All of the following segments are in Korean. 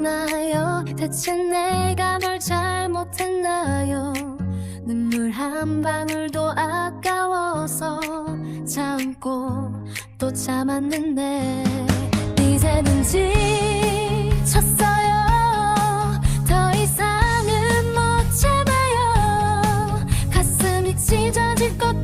도대체 내가 뭘 잘못했나요? 눈물 한 방울도 아까워서 참고 또 참았는데 이제는 지쳤어요. 더 이상은 못 참아요. 가슴이 찢어질 것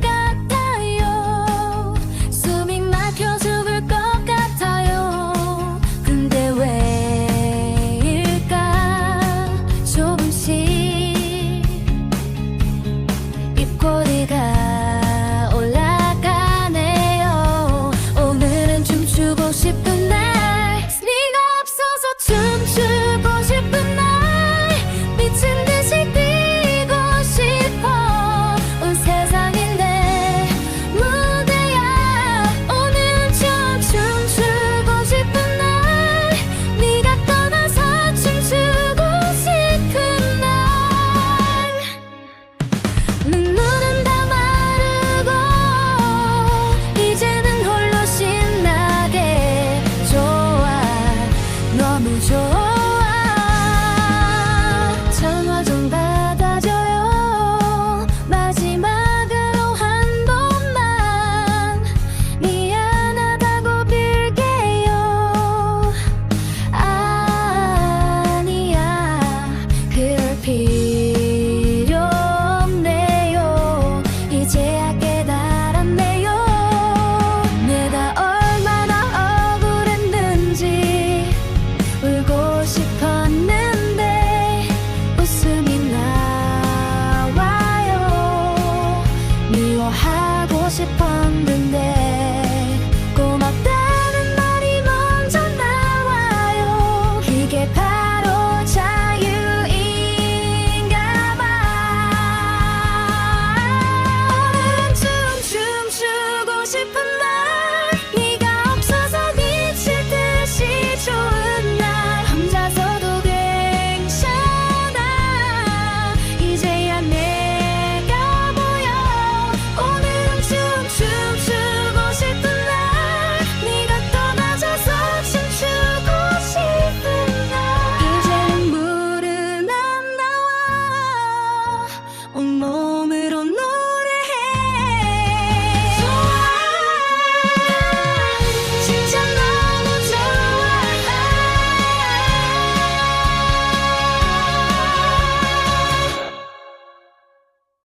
싶었는데 고맙다는 말이 먼저 나와요. 이게 바로 자유인가 봐. 오늘은 춤 춤추고 싶은